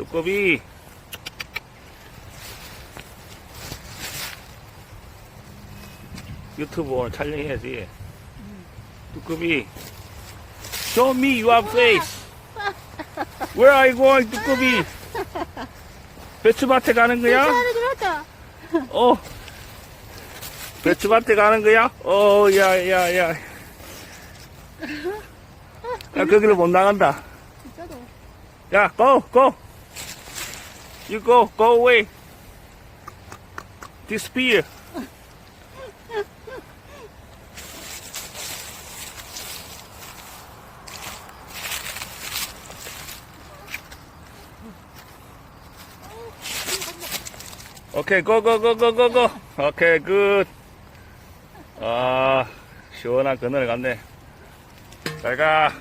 두꺼비. 유튜브 오늘 촬영해야지. 두꺼비. Show me your face. Where are you going, 두꺼비? 배추밭에 가는 거야? 어. 배추밭에 가는 거야? 어, 야, 야, 야. 야, 거기로 못 나간다. 야, go, go. You go, go away. Disappear. 오케이, go, go, go, go, go, go. 오케이, 굿. 아, 시원한 그늘 갔네. 잘 가.